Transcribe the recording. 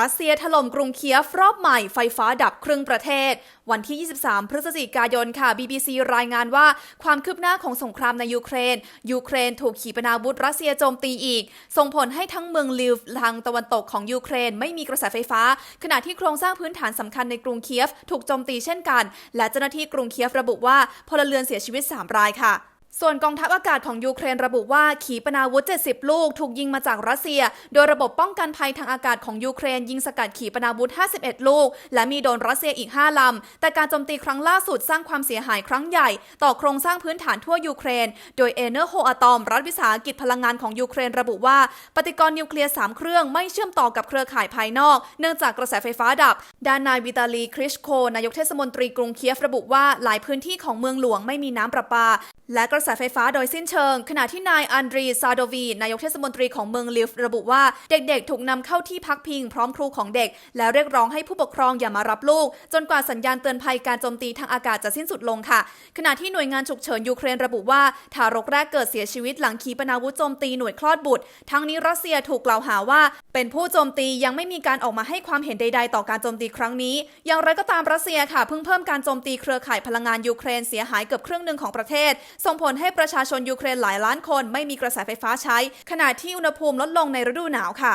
รัสเซียถล่มกรุงเคียฟรอบใหม่ไฟฟ้าดับครึ่งประเทศ วันที่ 23 พฤศจิกายนค่ะ BBC รายงานว่าความคืบหน้าของสงครามในยูเครน ยูเครนถูกขีปนาวุธรัสเซียโจมตีอีก ส่งผลให้ทั้งเมืองลิวทางตะวันตกของยูเครนไม่มีกระแสไฟฟ้า ขณะที่โครงสร้างพื้นฐานสำคัญในกรุงเคียฟ ถูกโจมตีเช่นกัน และเจ้าหน้าที่กรุงเคียฟระบุว่าพลเรือนเสียชีวิต 3 รายค่ะ ส่วนกองทัพอากาศของยูเครนระบุว่าขีปนาวุธ 70 ลูกถูกยิงมาจากรัสเซีย โดยระบบป้องกันภัยทางอากาศของยูเครน ยิงสกัดขีปนาวุธ 51 ลูก และมีโดนรัสเซียอีก 5 ลำ แต่การโจมตีครั้งล่าสุดสร้างความเสียหายครั้งใหญ่ ต่อโครงสร้างพื้นฐานทั่วยูเครน โดยเอเนอร์โฮอะตอม รัฐวิสาหกิจพลังงานของยูเครนระบุว่า ปฏิกรณ์นิวเคลียร์ 3 เครื่องไม่เชื่อมต่อกับเครือข่ายภายนอก เนื่องจากกระแสไฟฟ้าดับด้านนายวิตาลีคริชโคนายกเทศมนตรีกรุงเคียฟระบุว่าหลายพื้นที่ของเมืองหลวงไม่มีน้ำประปา และกระแสไฟฟ้าโดยสิ้นเชิง ขณะที่นายอันดรีซาโดวี นายกเทศมนตรีของเมืองลิฟระบุว่าเด็กๆ ถูกนำเข้าที่พักพิงพร้อมครูของเด็ก และเรียกร้องให้ผู้ปกครองอย่ามารับลูก จนกว่าสัญญาณเตือนภัยการโจมตีทางอากาศจะสิ้นสุดลงค่ะ ขณะที่หน่วยงานฉุกเฉินยูเครนระบุว่าทารกแรกเกิดเสียชีวิตหลังขีปนาวุธโจมตีหน่วยคลอดบุตร ทั้งนี้รัสเซียถูกกล่าวหาว่าเป็นผู้โจมตียังไม่มีการออกมาให้ความเห็นใด ๆ ต่อการโจมตีครั้งนี้ อย่างไรก็ตามรัสเซียค่ะเพิ่งเพิ่มการโจมตีเครือข่ายพลังงานยูเครนเสียหายเกือบครึ่งหนึ่งของประเทศ ส่งผลให้ประชาชนยูเครนหลายล้านคน ไม่มีกระแสไฟฟ้าใช้ ขณะที่อุณหภูมิลดลงในฤดูหนาวค่ะ